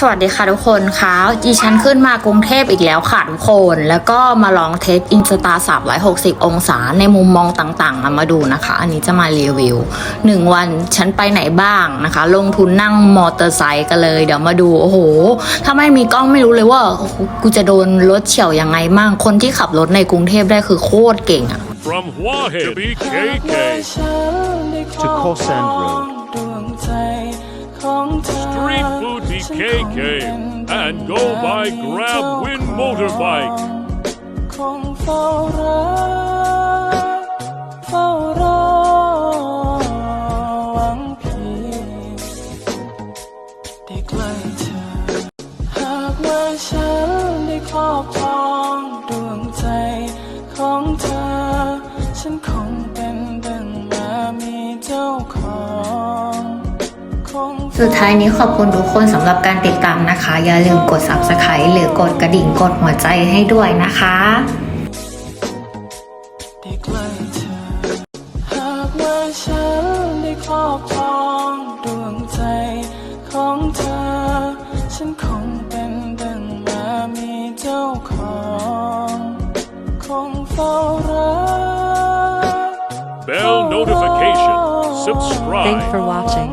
สวัสดีค่ะทุกคนคะดิฉันขึ้นมากรุงเทพอีกแล้วค่ะทุกคน แล้วก็มาลองเทสอินสตา360องศาในมุมมองต่างๆนำมาดูนะคะ อันนี้จะมารีวิว1วันฉันไปไหนบ้างนะคะ ลงทุนนั่งมอเตอร์ไซค์กันเลย เดี๋ยวมาดู โอ้โห ถ้าไม่มีกล้องไม่รู้เลยว่าโอ้โหกูจะโดนรถเฉี่ยวยังไงมั่งคนที่ขับรถในกรุงเทพได้คือโคตรเก่งอะ From Huahe to BKK. to Khorsand Road. Street food BKK. And go by Grab Win Motorbike. หากว่าฉันได้ครอบครองดวงใจของเธอ ฉันคง สุดท้ายนี้ขอบคุณทุกคนสำหรับการติดตามนะคะ อย่าลืมกด subscribe หรือกดกระดิ่งกดหัวใจให้ด้วยนะคะได้ใกล้เธอหากว่าฉันได้ครอบครองดวงใจของเธอ ฉันคงเป็นดังมามีเจ้าของ คงเฝ้ารัก Bell notification. Subscribe. Thanks for watching.